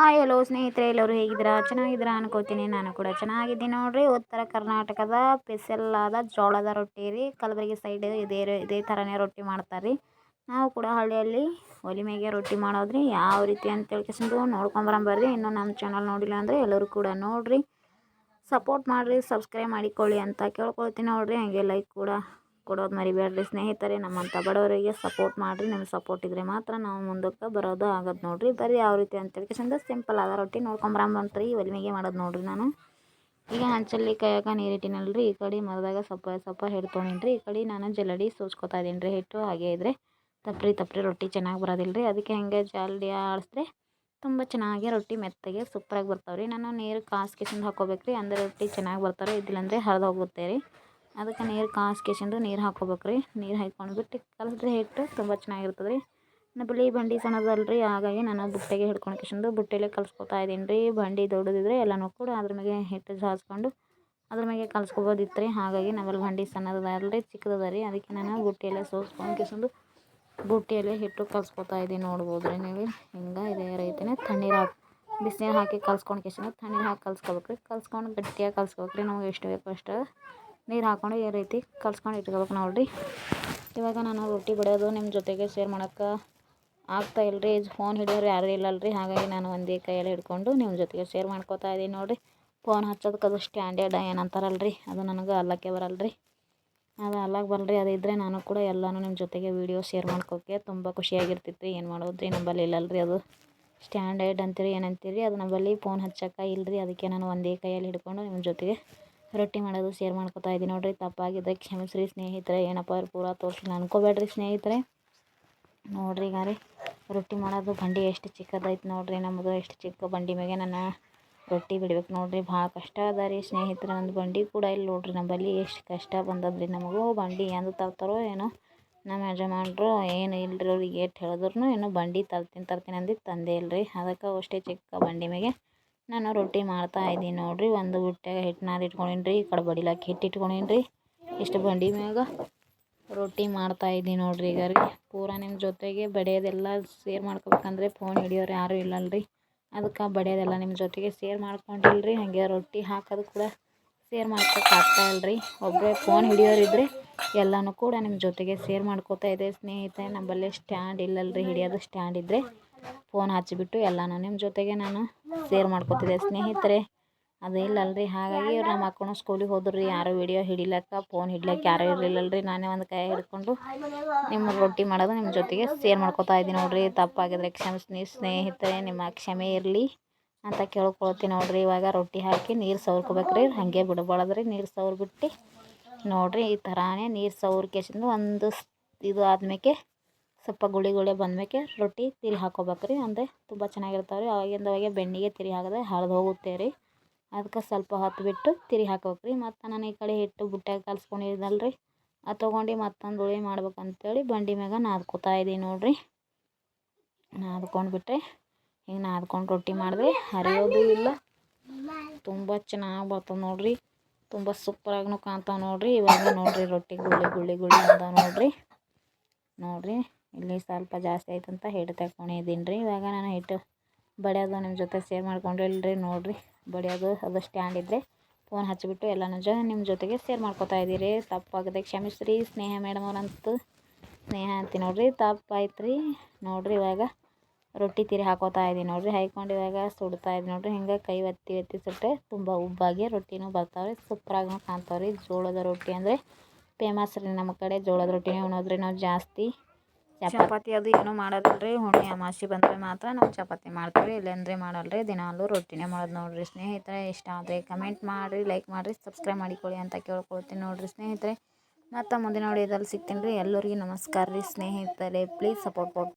Hi hello ಸ್ನೇಹಿತರೆ, ಎಲ್ಲರೂ ಹೇಗಿದ್ದೀರಾ? ಚೆನ್ನಾಗಿದ್ದೀರಾ ಅನ್ಕೋತೀನಿ, ನಾನು ಕೂಡ ಚೆನ್ನಾಗಿದ್ದೀನಿ. ನೋಡಿರಿ, ಉತ್ತರ ಕರ್ನಾಟಕದ ಸ್ಪೆಷಲ್ಲಾದ ಜೋಳದ ರೊಟ್ಟಿ ರೀ. ಕಲಬುರಗಿ ಸೈಡ್ ಇದೇ ಇದೇ ಥರನೇ ರೊಟ್ಟಿ ಮಾಡ್ತಾರೆ ರೀ ನಾವು ಕೂಡ ಹಳ್ಳಿಯಲ್ಲಿ ಒಲೆ ರೊಟ್ಟಿ ಮಾಡೋದ್ರಿ. ಯಾವ ರೀತಿ ಅಂತ ತಿಳ್ಕೊಂಡು ನೋಡ್ಕೊಂಬರಂಬರ್ರಿ ಇನ್ನೂ ನಮ್ಮ ಚಾನಲ್ ನೋಡಿಲ್ಲ ಅಂದರೆ ಎಲ್ಲರೂ ಕೂಡ ನೋಡಿರಿ. ಸಪೋರ್ಟ್ ಮಾಡಿರಿ ಸಬ್ಸ್ಕ್ರೈಬ್ ಮಾಡಿಕೊಳ್ಳಿ ಅಂತ ಕೇಳ್ಕೊಳ್ತೀನಿ ನೋಡಿರಿ. ಹಾಗೆ ಲೈಕ್ ಕೂಡ ಕೊಡೋದು ಮರಿಬೇಡ್ರಿ ಸ್ನೇಹಿತರೆ ನಮ್ಮಂಥ ಬಡವರಿಗೆ ಸಪೋರ್ಟ್ ಮಾಡಿರಿ, ನಿಮ್ಗೆ ಸಪೋರ್ಟ್ ಇದ್ದರೆ ಮಾತ್ರ ನಾವು ಮುಂದಕ್ಕೆ ಬರೋದು ಆಗೋದು ನೋಡಿರಿ. ಬರೀ ಯಾವ ರೀತಿ ಅಂತೇಳಿ ಚಂದ ಸಿಂಪಲ್ ಅದ ರೊಟ್ಟಿ ನೋಡ್ಕೊಂಬರಂಬಂತ್ರಿ ಒಲಿಮೆಗೆ ಮೇಗೆ ಮಾಡೋದು ನೋಡಿರಿ ನಾನು. ಈಗ ಹಂಚಲ್ಲಿ ಕೈಯಾಗ ನೀರು ರೀ ಈ ಕಡೆ ಮರದಾಗ ಸಪ್ಪ ಸಪ್ಪ ಹಿಡ್ಕೊಂಡಿನ್ರಿ, ಈ ಕಡೆ ನಾನು ಜಲಡಿ ಸೂಚ್ಕೊತಾ ಇದ್ದೀನಿ ರೀ ಹಿಟ್ಟು ಹಾಗೆ ಇದ್ರೆ ತಪ್ರಿ ತಪ್ರಿ ರೊಟ್ಟಿ ಚೆನ್ನಾಗಿ ಬರೋದಿಲ್ಲ ರೀ ಅದಕ್ಕೆ ಹಂಗೆ ಜಲ್ದಿ ಆಡಿಸಿದ್ರೆ ತುಂಬ ಚೆನ್ನಾಗಿ ರೊಟ್ಟಿ ಮೆತ್ತಗೆ ಸೂಪರಾಗಿ ಬರ್ತಾವೆ ರೀ ನಾನು ನೀರು ಕಾಸ್ಕಿಸಿಂದ ಹಾಕೋಬೇಕು ರೀ ಅಂದರೆ ರೊಟ್ಟಿ ಚೆನ್ನಾಗಿ ಬರ್ತಾರೆ ಇದ್ದಿಲ್ಲಂದರೆ ಹರಿದು ಹೋಗುತ್ತೆ ರೀ ಅದಕ್ಕೆ ನೀರು ಕಾಸ್ಕೇಶಂದು ನೀರು ಹಾಕೋಬೇಕು ರೀ. ನೀರು ಹಾಕ್ಕೊಂಡ್ಬಿಟ್ಟು ಕಲಸಿದ್ರೆ ಹಿಟ್ಟು ತುಂಬ ಚೆನ್ನಾಗಿರ್ತದೆ ರೀ. ನಮ್ಮಲ್ಲಿ ಬಂಡಿ ಸಣ್ಣದಲ್ಲ ರೀ ಹಾಗಾಗಿ ನಾನು ಬುಟ್ಟೆಗೆ ಹಿಡ್ಕೊಂಡು ಬುಟ್ಟೆಲೆ ಕಲಸ್ಕೊತಾ ಇದೀನಿ ರೀ. ಬಂಡಿ ದೊಡ್ಡದಿದ್ರೆ ಎಲ್ಲನೂ ಕೂಡ ಅದ್ರ ಮ್ಯಾಗೆ ಹಿಟ್ಟು ಜಾಸ್ಕೊಂಡು ಅದ್ರ ಮ್ಯಾಗೆ ಕಲ್ಸ್ಕೊಬೋದಿತ್ತು ರೀ ಹಾಗಾಗಿ ನಮ್ಮಲ್ಲಿ ಬಂಡಿ ಸಣ್ಣದಲ್ಲ ರೀ ಚಿಕ್ಕದದ ರೀ. ಅದಕ್ಕೆ ನಾನು ಬುಟ್ಟಿಯಲ್ಲೇ ಸೋಸ್ಕೊಂಡು ಕಿಸಂದು ಬುಟ್ಟಿಯಲ್ಲೇ ಹಿಟ್ಟು ಕಲಸ್ಕೊತಾ ಇದ್ದೀನಿ ನೋಡ್ಬೋದು ರೀ ನೀವು. ಹಿಂಗೆ ಇದೇ ರೀತಿನೇ ತಣ್ಣೀರು ಹಾಕಿ ಬಿಸಿನೀರು ಹಾಕಿ ಕಲ್ಸ್ಕೊಂಡು ತಣ್ಣೀರು ಹಾಕಿ ಕಲ್ಸ್ಕೊಬೇಕು ರೀ. ಕಲ್ಸ್ಕೊಂಡು ಗಟ್ಟಿಯಾಗಿ ಕಲ್ಸ್ಕೊಬೇಕು ರೀ. ನಮಗೆ ಎಷ್ಟು ಬೇಕು ಅಷ್ಟು ನೀರು ಹಾಕ್ಕೊಂಡು ಈ ರೀತಿ ಕಲ್ಸ್ಕೊಂಡು ಇಟ್ಕೋಬೇಕು ನೋಡಿರಿ. ಇವಾಗ ನಾನು ರೊಟ್ಟಿ ಬಡಿಯೋದು ನಿಮ್ಮ ಜೊತೆಗೆ ಶೇರ್ ಮಾಡೋಕ್ಕೆ ಆಗ್ತಾ ಇಲ್ಲರಿ ಫೋನ್ ಹಿಡಿಯೋರು ಯಾರೂ ಇಲ್ಲಲ್ರಿ. ಹಾಗಾಗಿ ನಾನು ಒಂದೇ ಕೈಯಲ್ಲಿ ಹಿಡ್ಕೊಂಡು ನಿಮ್ಮ ಜೊತೆಗೆ ಶೇರ್ ಮಾಡ್ಕೋತಾ ಇದ್ದೀನಿ ನೋಡಿರಿ. ಫೋನ್ ಹಚ್ಚೋದಕ್ಕೆ ಅದು ಸ್ಟ್ಯಾಂಡರ್ಡ್ ಏನಂತಾರಲ್ರಿ? ಅದು ನನಗೆ ಅಲ್ಲಕ್ಕೆ ಬರಲ್ರಿ. ಅದು ಅಲ್ಲಕ್ಕೆ ಬರಲ್ರಿ. ಅದು ಇದ್ದರೆ ನಾನು ಕೂಡ ಎಲ್ಲನೂ ನಿಮ್ಮ ಜೊತೆಗೆ ವೀಡಿಯೋ ಶೇರ್ ಮಾಡ್ಕೋಕೆ ತುಂಬ ಖುಷಿಯಾಗಿರ್ತಿತ್ತು ರೀ ಏನು ಮಾಡೋದು ರೀ ನಂಬಲ್ಲಿ ಇಲ್ಲಲ್ರಿ ಅದು. ಸ್ಟ್ಯಾಂಡರ್ಡ್ ಅಂತೀರಿ ಏನಂತೀರಿ? ಅದು ನಂಬಲ್ಲಿ ಫೋನ್ ಹಚ್ಚಕ್ಕೆ ಇಲ್ಲರಿ ಅದಕ್ಕೆ ನಾನು ಒಂದೇ ಕೈಯಲ್ಲಿ ಹಿಡ್ಕೊಂಡು ನಿಮ್ಮ ಜೊತೆಗೆ ರೊಟ್ಟಿ ಮಾಡೋದು, ಶೇರ್ ಮಾಡ್ಕೊತಾ ಇದ್ದೀನಿ. ನೋಡಿರಿ, ತಪ್ಪಾಗಿದೆ. ಕ್ಷಮಿಸ್ರಿ ಸ್ನೇಹಿತರೆ. ಏನಪ್ಪ ಅವ್ರು ಪೂರ ತೋರಿಸಿಲ್ಲ ಅನ್ಕೋಬೇಡ್ರಿ ಸ್ನೇಹಿತರೆ. ನೋಡಿರಿ ಈಗ ರೀ ರೊಟ್ಟಿ ಮಾಡೋದು ಬಂಡಿ ಎಷ್ಟು ಚಿಕ್ಕದೈತೆ ನೋಡಿರಿ. ನಮ್ಮದು ಎಷ್ಟು ಚಿಕ್ಕ ಬಂಡಿ ಮ್ಯಾಗೆ ನಾನು ರೊಟ್ಟಿ ಬಿಡ್ಬೇಕು ನೋಡಿರಿ. ಭಾಳ ಕಷ್ಟ ಅದ ರೀ ಸ್ನೇಹಿತರೆ. ಒಂದು ಬಂಡಿ ಕೂಡ ಇಲ್ಲಿ ನೋಡಿರಿ ನಮ್ಮಲ್ಲಿ ಎಷ್ಟು ಕಷ್ಟ ಬಂದದ್ರಿ ನಮಗೂ. ಬಂಡಿ ಎಂದು ತರ್ತಾರೋ ಏನೋ. ನಮ್ಮ ಯಜಮಾನ್ರು ಏನು ಇಲ್ಲರಿ ಅವ್ರಿಗೆ ಏಟ್ ಹೇಳಿದ್ರು ಏನೋ ಬಂಡಿ ತರ್ತೀನಿ ತರ್ತೀನಿ ಅಂದಿದ್ದು ತಂದೆ ಇಲ್ಲರಿ ಅದಕ್ಕೆ ಅಷ್ಟೇ ಚಿಕ್ಕ ಬಂಡಿ ಮ್ಯಾಗೆ. ನಾನು ರೊಟ್ಟಿ ಮಾಡ್ತಾ ಇದ್ದೀನಿ ನೋಡಿರಿ. ಒಂದು ಬುಟ್ಟ್ಯಾಗ ಹಿಟ್ಟು ನಾದಿ ಇಟ್ಕೊಂಡೀನಿ ರೀ ಈ ಕಡೆ ಬಡಿಲಾಕ ಹಿಟ್ಟು ಇಟ್ಕೊಂಡೀನಿ ರೀ ಇಷ್ಟು ಬಂಡಿ ಮ್ಯಾಗ ರೊಟ್ಟಿ ಮಾಡ್ತಾ ಇದ್ದೀನಿ ನೋಡಿರಿ ಈಗ ರೀ. ಪೂರ ನಿಮ್ಮ ಜೊತೆಗೆ ಬಡಿಯೋದೆಲ್ಲ ಸೇರ್ ಮಾಡ್ಕೊಬೇಕಂದ್ರೆ ಫೋನ್ ಹಿಡಿಯೋರು ಯಾರೂ ಇಲ್ಲಲ್ರಿ. ಅದಕ್ಕೆ ಬಡಿಯೋದೆಲ್ಲ ನಿಮ್ಮ ಜೊತೆಗೆ ಸೇರ್ ಮಾಡ್ಕೊಂಡಿಲ್ರಿ. ಹಾಗೆ ರೊಟ್ಟಿ ಹಾಕೋದು ಕೂಡ ಸೇರ್ ಮಾಡ್ಕೊಕ್ಕೆ ಇಲ್ಲರಿ ಒಬ್ಬರೇ ಫೋನ್ ಹಿಡಿಯೋರಿದ್ರೆ ಎಲ್ಲನೂ ಕೂಡ ನಿಮ್ಮ ಜೊತೆಗೆ ಸೇರ್ ಮಾಡ್ಕೋತಾ ಇದೆ. ಸ್ನೇಹಿತರೆ ನಂಬಲ್ಲಿ ಸ್ಟ್ಯಾಂಡ್ ಇಲ್ಲಲ್ರಿ. ಹಿಡಿಯೋದು ಸ್ಟ್ಯಾಂಡ್ ಇದ್ದರೆ ಫೋನ್ ಹಚ್ಚಿಬಿಟ್ಟು ಎಲ್ಲನೂ ನಿಮ್ಮ ಜೊತೆಗೆ ನಾನು ಶೇರ್ ಮಾಡ್ಕೊತಿದ್ದೆ. ಸ್ನೇಹಿತರೆ, ಅದು ಇಲ್ಲಲ್ರಿ, ಹಾಗಾಗಿ ನಮ್ಮ ಮಕ್ಕಳು ಸ್ಕೂಲಿಗೆ ಹೋದ್ರಿ. ಯಾರೂ ವಿಡಿಯೋ ಹಿಡಿಲಕ್ಕ ಫೋನ್ ಹಿಡ್ಲಕ್ಕ ಯಾರೂ ಇರಲಿಲ್ಲಲ್ರಿ. ನಾನೇ ಒಂದು ಕೈ ಹಿಡ್ಕೊಂಡು ನಿಮ್ಮ ರೊಟ್ಟಿ ಮಾಡೋದು ನಿಮ್ಮ ಜೊತೆಗೆ ಶೇರ್ ಮಾಡ್ಕೊತಾ ಇದ್ದೀನಿ ನೋಡಿರಿ. ತಪ್ಪಾಗಿದ್ರೆ ಕ್ಷಮಿಸಿ ಸ್ನೇಹಿತರೆ, ನಿಮ್ಮ ಕ್ಷಮೆ ಇರಲಿ ಅಂತ ಕೇಳ್ಕೊಳ್ತೀನಿ ನೋಡಿರಿ. ಇವಾಗ ರೊಟ್ಟಿ ಹಾಕಿ ನೀರು ಸವ್ರ್ಕೋಬೇಕು ರೀ ಹಾಗೆ ಬಿಡಬಾರ್ದ್ರಿ. ನೀರು ಸವ್ರ್ಬಿಟ್ಟು ನೋಡಿರಿ, ಈ ಥರನೇ ನೀರು ಸವ್ರ್ಕೇಸಿಂದು ಒಂದು ಇದು ಆದ್ಮೇಲೆ ಸ್ವಲ್ಪ ಗುಳಿ ಗುಳಿ ಬಂದ್ಮೇಲೆ ರೊಟ್ಟಿ ತಿರಿ ಹಾಕೋಬೇಕು ರೀ. ಅಂದರೆ ತುಂಬ ಚೆನ್ನಾಗಿರ್ತಾವೆ ರೀ ಅವಾಗಿಂದ ಅವಾಗೆ ಬೆಣ್ಣೆಗೆ ತಿರಿ ಹಾಕಿದ್ರೆ ಹಳ್ದು ಹೋಗುತ್ತೆ ರೀ. ಅದಕ್ಕೆ ಸ್ವಲ್ಪ ಹೊತ್ತು ಬಿಟ್ಟು ತಿರಿ ಹಾಕ್ಬೇಕು ರೀ. ಮತ್ತು ನಾನು ಈ ಕಡೆ ಹಿಟ್ಟು ಬುಟ್ಟಿಯಾಗ ಕಲ್ಸ್ಕೊಂಡಿದ್ದಲ್ಲ ರೀ ಅದು ತೊಗೊಂಡು ಮತ್ತೊಂದು ಉಳಿ ಮಾಡ್ಬೇಕಂತೇಳಿ ಬಂಡಿ ಮ್ಯಾಗ ನಾದ್ಕೋತಾ ಇದ್ದೀನಿ ನೋಡಿರಿ. ನಾದ್ಕೊಂಡು ಬಿಟ್ಟರೆ ಹಿಂಗೆ ನಾದ್ಕೊಂಡು ರೊಟ್ಟಿ ಮಾಡಿದ್ರೆ ಹರಿಯೋದು ಇಲ್ಲ. ತುಂಬ ಚೆನ್ನಾಗಿ ಬರ್ತದೆ ನೋಡಿರಿ. ತುಂಬ ಸೂಪರಾಗೂ ಕಾಣ್ತಾವೆ ನೋಡಿರಿ. ಇವಾಗ ನೋಡಿರಿ ರೊಟ್ಟಿ ಗುಳ್ಳಿ ಗುಳ್ಳಿ ಗುಳ್ಳಿ ಅಂತ ನೋಡಿರಿ. ನೋಡಿರಿ. ಇಲ್ಲಿ ಸ್ವಲ್ಪ ಜಾಸ್ತಿ ಆಯ್ತು ಅಂತ ಹಿಟ್ಟು ತಗೊಂಡಿದ್ದೀನಿ ರೀ. ಇವಾಗ ನಾನು ಹಿಟ್ಟು ಬಡಿಯೋದು ನಿಮ್ಮ ಜೊತೆ ಶೇರ್ ಮಾಡ್ಕೊಂಡಿಲ್ರಿ ನೋಡಿರಿ. ಬಡಿಯೋದು ಅದು ಸ್ಟ್ಯಾಂಡ್ ಇದ್ದರೆ ಫೋನ್ ಹಚ್ಚಿಬಿಟ್ಟು ಎಲ್ಲ ಜ ನಿಮ್ಮ ಜೊತೆಗೆ ಶೇರ್ ಮಾಡ್ಕೊತಾ ಇದ್ದೀರಿ. ತಪ್ಪಾಗದೆ ಕ್ಷಮಿಸ್ರಿ ಸ್ನೇಹ ಮೇಡಮ್ ಅವ್ರಂತೂ. ಸ್ನೇಹ ಅಂತ ನೋಡಿರಿ ತಪ್ಪಾಯ್ತು ರೀ ನೋಡಿರಿ ಇವಾಗ ರೊಟ್ಟಿ ತಿರಿ ಹಾಕೋತಾ ಇದ್ದೀನಿ ನೋಡಿರಿ. ಹಾಯ್ಕೊಂಡು ಇವಾಗ ಸುಡ್ತಾ ಇದ್ದೀನಿ ನೋಡಿರಿ. ಹಿಂಗೆ ಕೈ ಒತ್ತಿ ಒತ್ತಿ ಸುಟ್ಟರೆ ತುಂಬ ಉಬ್ಬಾಗಿ ರೊಟ್ಟಿನೂ ಬರ್ತಾವ್ರಿ ಸೂಪ್ರಾಗೂ ಕಾಣ್ತಾವೆ ರೀ. ಜೋಳದ ರೊಟ್ಟಿ ಅಂದರೆ ಫೇಮಸ್ ರೀ. ನಮ್ಮ ಕಡೆ ಜೋಳದ ರೊಟ್ಟಿನೇ ಉಣೋದ್ರಿ ನಾವು ಜಾಸ್ತಿ. ಚಪಾತಿ ಅದು ಏನೂ ಮಾಡೋದಿಲ್ಲ ಹುಣ್ಣಿ ಅಮಾಸಿ ಬಂದರೆ ಮಾತ್ರ ನಾವು ಚಪಾತಿ ಮಾಡ್ತೀವಿ, ಇಲ್ಲಾಂದ್ರೆ ಮಾಡಲ್ರಿ. ರೀ ದಿನಾಲೂ ರೊಟ್ಟಿನೇ ಮಾಡೋದು ನೋಡಿರಿ ಸ್ನೇಹಿತರೆ. ಇಷ್ಟ ಆದರೆ ಕಮೆಂಟ್ ಮಾಡಿರಿ, ಲೈಕ್ ಮಾಡಿರಿ, ಸಬ್ಸ್ಕ್ರೈಬ್ ಮಾಡಿಕೊಳ್ಳಿ ಅಂತ ಕೇಳ್ಕೊಳ್ತೀನಿ ನೋಡಿರಿ ಸ್ನೇಹಿತರೆ. ಮತ್ತು ಮುಂದಿನ ವಿಡಿಯೋದಲ್ಲಿ ಸಿಗ್ತೀನಿ ರೀ. ಎಲ್ಲರಿಗೂ ನಮಸ್ಕಾರ ರೀ ಸ್ನೇಹಿತರೆ. ಪ್ಲೀಸ್ ಸಪೋರ್ಟ್ ಕೊಟ್ಟು